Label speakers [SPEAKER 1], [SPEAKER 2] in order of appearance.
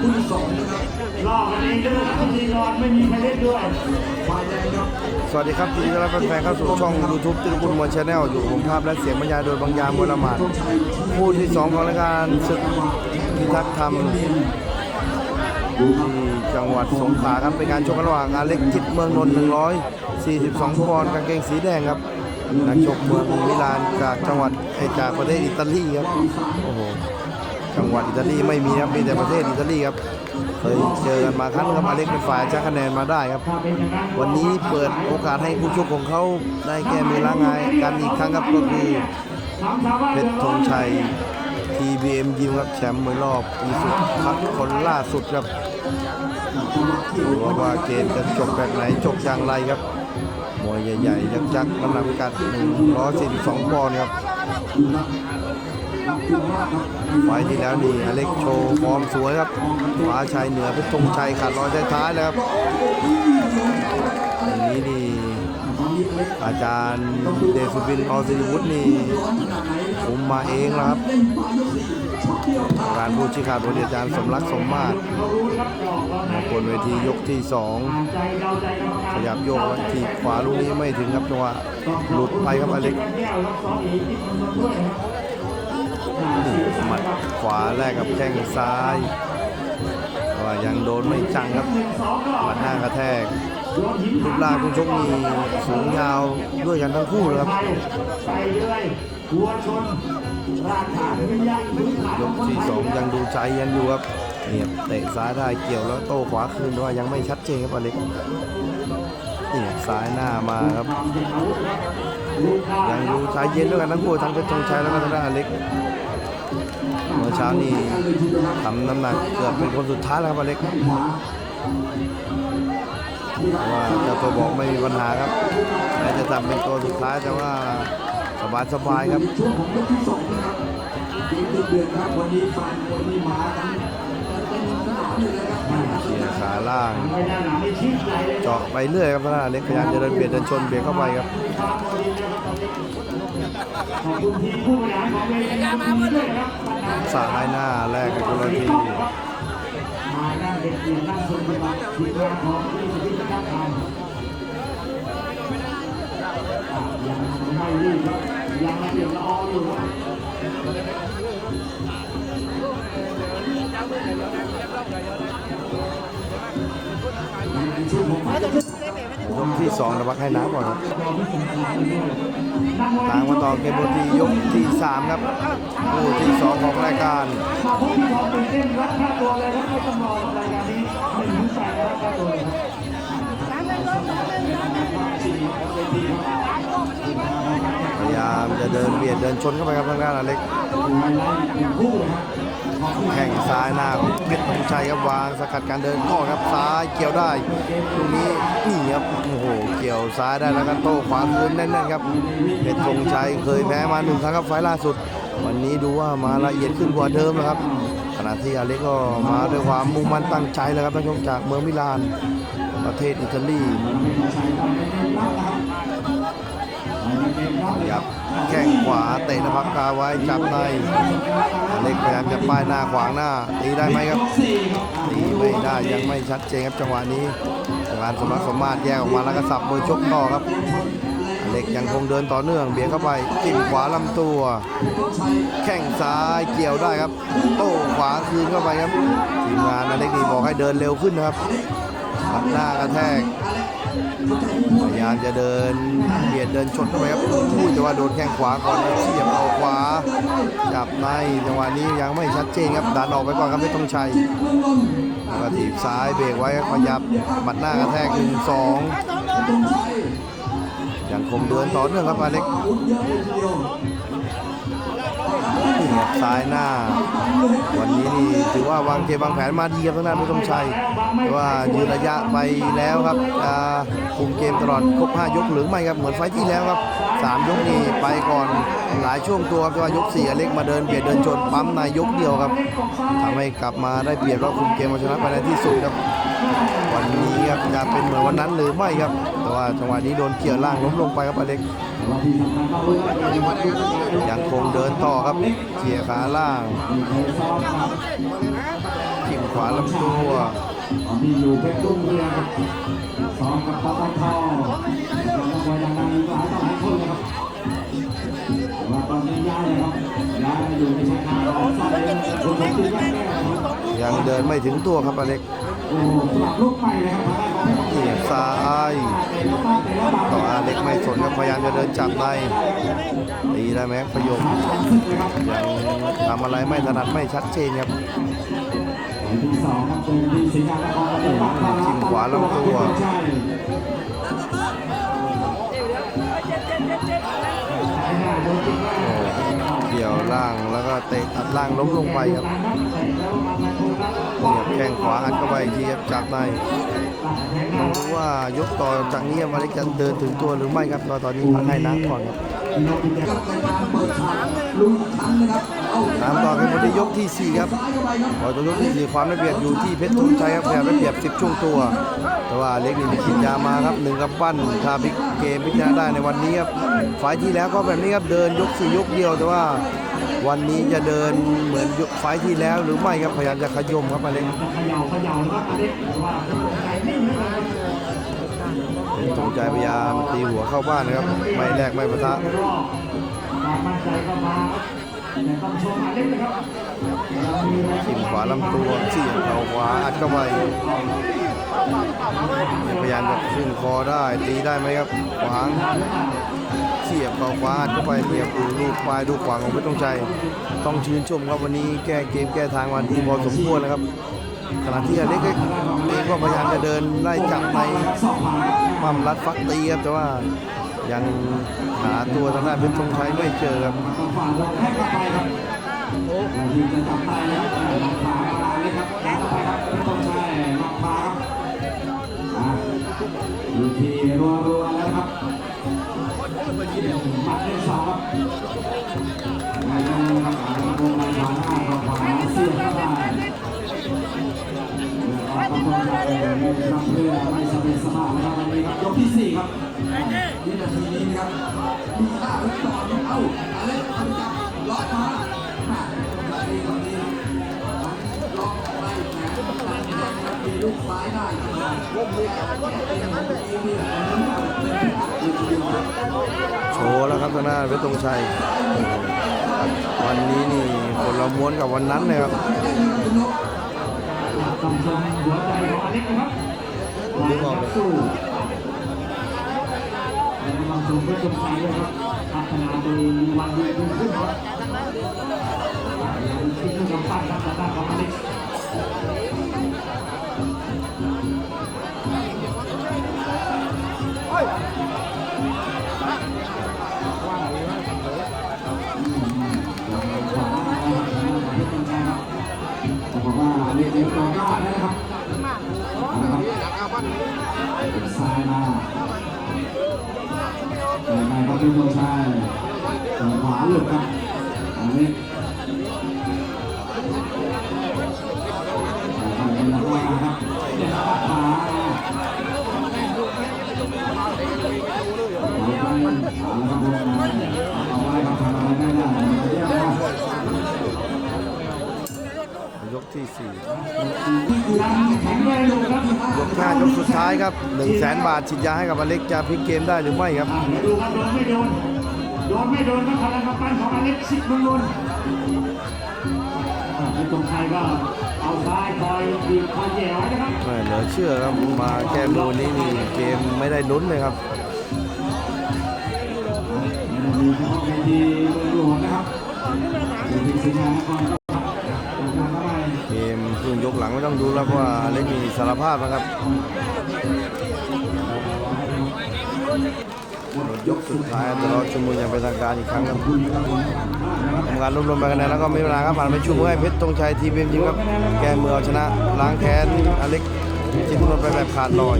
[SPEAKER 1] คู่ที่สองนะครับ
[SPEAKER 2] ลอกกันเองด้วยพิธีกรไม่มีใครเล่นด้วย
[SPEAKER 1] ฝ่ายแดงครับ
[SPEAKER 3] สวัสดีครับยินดีต้อนรับแฟนๆเข้าสู่ช่อง YouTube ติรกุลมวยชาแนลอยู่ผมภาพและเสียงบรรยายโดยบางยามวลหมาดคู่ที่2ของรายการศึกพิทักษ์ธรรมที่จังหวัดสงขลาครับเป็นการชกระหว่างอาเล็กจิตเมืองนนท์142ปอนด์กางเกงสีแดงครับนักชกเมืองมิลานจากจังหวัดไอจากประเทศอิตาลีครับโอ้โห จังหวัดอิตาลีไม่มีครับมีแต่ประเทศอิตาลีครับเคยเจอกันมาครั้งครับอาเล็กเป็นฝ่ายชนะคะแนนมาได้ครับ วันนี้เปิดโอกาสให้ผู้ชกของเขาได้แก้มือล้างงายกันอีกครั้งครับก็คือเพชรธงชัย TBM ยิมครับแชมป์มวยรอบปีสุดคัดคนล่าสุดครับดูว่าเกมจะจบแบบไหนจบอย่างไรครับมวยใหญ่ๆยักษ์ๆน้ำหนักกัด142ปอนด์ครับ ไฟที่แล้วนี่อเล็กโชว์ฟอร์มสวยครับฟ้าชัยเหนือเพชรธงชัยขาดรอยท้ายๆแล้วครับอันนี้นี่อาจารย์เดสุบินออสิริวุฒินี่ผมมาเองแล้วครับการพูดชี้ขาดบทอาจารย์สมรักสมมาตร
[SPEAKER 2] เขาบน
[SPEAKER 3] เวทียกที่สองขยับโยกทีขวาลูกนี้ไม่ถึงครับจังหวะหลุดไปครับอเล็ก หมัดขวาแรกกับแข้งซ้ายว่ายังโดนไม่จังครับ
[SPEAKER 2] ห
[SPEAKER 3] มัดหน้ากระแทกรูปร่างคุณชกมีสูงยาวด้วยกันทั้งคู่เลยครับ
[SPEAKER 2] ยก
[SPEAKER 3] ที่สองยังดูใจยังอยู่ครับเนี่ยเตะซ้ายได้เกี่ยวแล้วโต้ขวาคืนแต่ว่ายังไม่ชัดเจนครับอเล็กนี่ซ้ายหน้ามาครับ ยังดูใจเย็นด้วยกันทั้งคู่ทั้งเพชรธงชัยแล้วก็ทางด้านอเล็ก เมื่อเช้านี่ทำน้ำหนักเกือบเป็นคนสุดท้ายแล้วครับอเล็กว่าเจ้าตัวบอกไม่มีปัญหาครับแม้จะทำเป็นตัวสุดท้ายแต่ว่าสบายสบายครับ
[SPEAKER 1] ช่วงของยกที่สองนะครับเกมเดือดครับวันนี้ฟันวันนี้หมากันเต็มสนามอยู่เลยครับ
[SPEAKER 3] เชียขาล่าง
[SPEAKER 2] เจาะ
[SPEAKER 3] ไปเรื่อยครับทางด้านเล็กพยายามจะเดินเบียดเดินชนเบียดเข้าไปครับ
[SPEAKER 2] ขอบคุณทีมผู้บริหารของเวทีด้วยนะครับ
[SPEAKER 3] สายหน้าแรกกับคนลที
[SPEAKER 2] มานั่งเด็กเกียรนั่งชมกันทีมงานของที่สุพิธนะครับยังไม่รีบครับยังละเอียดละอออยู่ครับ
[SPEAKER 3] ยก ที่สองนะพักให้น้ำก่อนครับตามมาต่อเกมบนที่ยกที่สามครับคู่ที่สองของรายการ
[SPEAKER 2] มาพบพี่น้องตื่นเต้นรับค่าตัวเลยครับไม่ต้อรอรายการนี้หนึ่งแปดรับค่าตัวเลยครับ
[SPEAKER 3] พยายามจะเดินเบียดเดินชนเข้าไปครับทางด้านอเล็ก แข่งซ้ายหน้าเพชรธงชัยครับวางสกัดการเดินก่อนครับซ้ายเกี่ยวได้ลูกนี้นี่ครับโอ้โหเกี่ยวซ้ายได้แล้วก็โต้ขวาคืนแน่นๆครับเพชรธงชัยเคยแพ้มาหนึ่งครั้งครับไฟล์ล่าสุด วันนี้ดูว่ามาละเอียดขึ้นกว่าเดิมนะครับขณะที่อเล็กก็มาด้วยความมุ่งมั่นตั้งใจแล้วครับท่านผู้ชมจากเมืองมิลานประเทศอิตาลี แข้งขวาเตะนภักกาไว้จับในเล็กพยายามจะป้ายหน้าขวางหน้าตีได้ไหมครับตีไม่ได้ยังไม่ชัดเจนครับจังหวะนี้งานสมรักสมมาตรแยกออกมาแล้วก็สับมือชกต่อครับเล็กยังคงเดินต่อเนื่องเบียดเข้าไปจิ้มขวาลำตัว แข้งซ้ายเกี่ยวได้ครับ โต้ขวาคืนเข้าไปครับทีมงานอเล็กนี่บอกให้เดินเร็วขึ้นนะครับตัดหน้ากระแทก พยายามจะเดินเบียดเดินชนเข้าไปครับพูดแต่ว่าโดนแข้งขวาก่อนเสียบเอาขวา จับในจังหวะนี้ยังไม่ชัดเจนครับดันออกไปก่อนครับไม่ต้องชัยแล้วก็ถีบซ้ายเบรกไว้ครับขยับหมัดหน้ากระแทกหนึ่งสองยังคงเดินต่อเนื่องครับอเล็ก ครับ ซ้ายหน้า วันนี้นี่ถือว่าวางเกมวางแผนมาดีครับทางด้านผู้ชมชัยแต่ว่ายืนระยะไปแล้วครับคุมเกมตลอดครบ5ยกหรือไม่ครับเหมือนไฟที่แล้วครับ 3 ยกนี่ไปก่อนหลายช่วงตัวครับแต่ว่ายก4อเล็กมาเดินเบียดเดินชนปั๊มในยกเดียวครับทำให้กลับมาได้เปรียบแล้วคุมเกมมาชนะไปในที่สุดครับ วันนี้ครับจะเป็นเหมือนวันนั้นหรือไม่ครับ แต่ว่าจังหวะนี้โดนเกี่ยวล่างล้มลงไปครับอเล็กยังคงเดินต่อครับเขี่ยขาล่างจิ้มขวาลำตัว
[SPEAKER 2] มีอยู่เพชรรุ่งเรืองครับซ้อมกับปตทแล้วก็มวยดังๆกหลายต่อหลายคนเลยครับแต่ว่าตอนนี้ย้ายเลยครับย้ายอยู่ในชายคาของซาเลนคุณผมตีแย่ๆครับ
[SPEAKER 3] ยังเดินไม่ถึงตัวครับอเล็ก
[SPEAKER 2] โอ้สลับลูกใหม่เลยครับทางด้านของเพชร
[SPEAKER 3] เสียบซ้ายต่ออาเล็กไม่สนครับพยายามจะเดินจับในตีได้ไหมประโยค
[SPEAKER 2] ขาสั่นสึกเลยครับ
[SPEAKER 3] ยังทำอะไรไม่ถนัดไม่ชัดเจนครับ
[SPEAKER 2] จิงห์นครปฐม
[SPEAKER 3] จิ้มขวาลำตัว
[SPEAKER 2] ใช่
[SPEAKER 3] กี่ยวล่างแล้วก็เตะตัดล่างล้มลงไปครับเหยียบแข้งขวาอัดเข้าไปทีครับจับในต้องรู้ว่ายกต่อจากนี้มาเล็กจะเดินถึงตัวหรือไม่ครับตอนนี้พักให้น้ำก่อนครับ
[SPEAKER 1] กับรายการเปิดฉากลุยชั้นบ
[SPEAKER 3] นที่ยกที่สี่ครับ
[SPEAKER 1] ซ้ายเข้าไปครับ
[SPEAKER 3] พอตัวยกที่สี่ความได้เปรียบอยู่ที่เพชรทุ่งชัยครับพยายามได้เปรียบสิบช่วงตัว แต่ว่าเล็กนี่มีขีดยามาครับหนึ่งกับปั้นถ้าพิกเกมพิจารณาได้ในวันนี้ครับไฟล์ที่แล้วก็แบบนี้ครับเดินยกสี่ยกเดียวแต่ว่าวันนี้จะเดินเหมือนยกไฟที่แล้วหรือไม่ครับพยายามจะขยมครับมาเล็ก
[SPEAKER 2] เขย่าเขย่านะครับอเล็กว่าใจนิ่งเลยครับ
[SPEAKER 3] เป็นจงใจพยายามตีหัวเข้าบ้านนะครับไม่แลกไม่ปะทะ
[SPEAKER 2] ความมั่นใจก็มาครับแต่ต้องชมอเล็กนะครับเรามีแรง
[SPEAKER 3] ทิ่มขวาลำตัวเสียบเข่าขวาอัดเข้าไปพยายามจะขึ้นคอได้ตีได้ไหมครับขวางเสียบเข่าขวาอัดเข้าไปเหยียบดูลูกปลายดูขวางของเพชรธงชัยต้องชื่นชมครับวันนี้แก้เกมแก้ทางวันดีพอสมควรนะครับขณะที่อเล็กเองก็พยายามจะเดินไล่จับใน
[SPEAKER 2] สองผ่า
[SPEAKER 3] มรัดฟักตีครับแต่ว่า ยังหาตัวทางด้านเพชรธงชัยไม่เจอครับ
[SPEAKER 2] ก็ฝ่าลงให้เข้าไปครับเราทีมจะ ครับมีท่าลุกต่อเนี่ย
[SPEAKER 1] เอาอะไรทำจับล็อกมาอะนาทีตอนนี้ล็อกไล่แขนตัดแขนนะครับมีลูกซ้ายได้ครับวงเวียนเป็นของตัวเองเนี่ยอันนี้เป็นที่อัดอยู่ทีเดียวครับ
[SPEAKER 3] โชว์แล้วครับทางด้านเพชรธงชัย วันนี้นี่คนละม้วนกับวันนั้นเลยครับ
[SPEAKER 2] ต้องชมหัวใจของอเล็กนะครับ
[SPEAKER 3] ดึงออกเล ย
[SPEAKER 2] สู้แล้วก็ต้องชมเพื่อชมใจด้วยครับพัฒนาตัวเองมีวันดีขึ้นครับอย่างที่เรื่องกำปั้นครับทางด้านของอเล็กบอกว่าเรียกเรียกตัวกล้าได้นะครับนะครับ นายก็เป็นตัวชายขวาหลุดครับอันนี้ ที่
[SPEAKER 3] สี่
[SPEAKER 2] แข็งแรงอยู่ครับ
[SPEAKER 3] ยกห้ายกสุดท้ายครับ1 0 0 0 0แสนบาทฉีดยาให้กับอเล็กจะพลิกเกมได้หรือไม่ครับ
[SPEAKER 2] อ่าเดี๋ยวดูครับโดนไม่โดนโดนไม่โดนครับพลังกำปั้นของอเล็กซิกมุนมุนอ่าผู้ชมไทยก็เอาซ้ายคอยบีบคอยแย่ไว้นะครับ
[SPEAKER 3] ไม่เหลือเชื่อครับมาแก้มือนี้นี่เกมไม่ได้ลุ้นเลยครับ
[SPEAKER 2] ไม่ได้มีเฉพาะเวทีเมืองหลวงนะครับเวทีสิงห์นคร
[SPEAKER 3] หลังไม่ต้องดูแล้วเพราะว่าอเล็กมีสารภาพนะครับยกสุดท้ายจะรอชุมนุมอย่างเป็นทางการอีกครั้งครับทำการรวบรวมไปคะแนนแล้วก็ไม่เวลาครับผ่านไปชุมนุมให้เพชรตรงชัยทีมเอ็มครับ แก้มือเอาชนะล้างแค้นอเล็กจิตนนไปแบบขาดลอย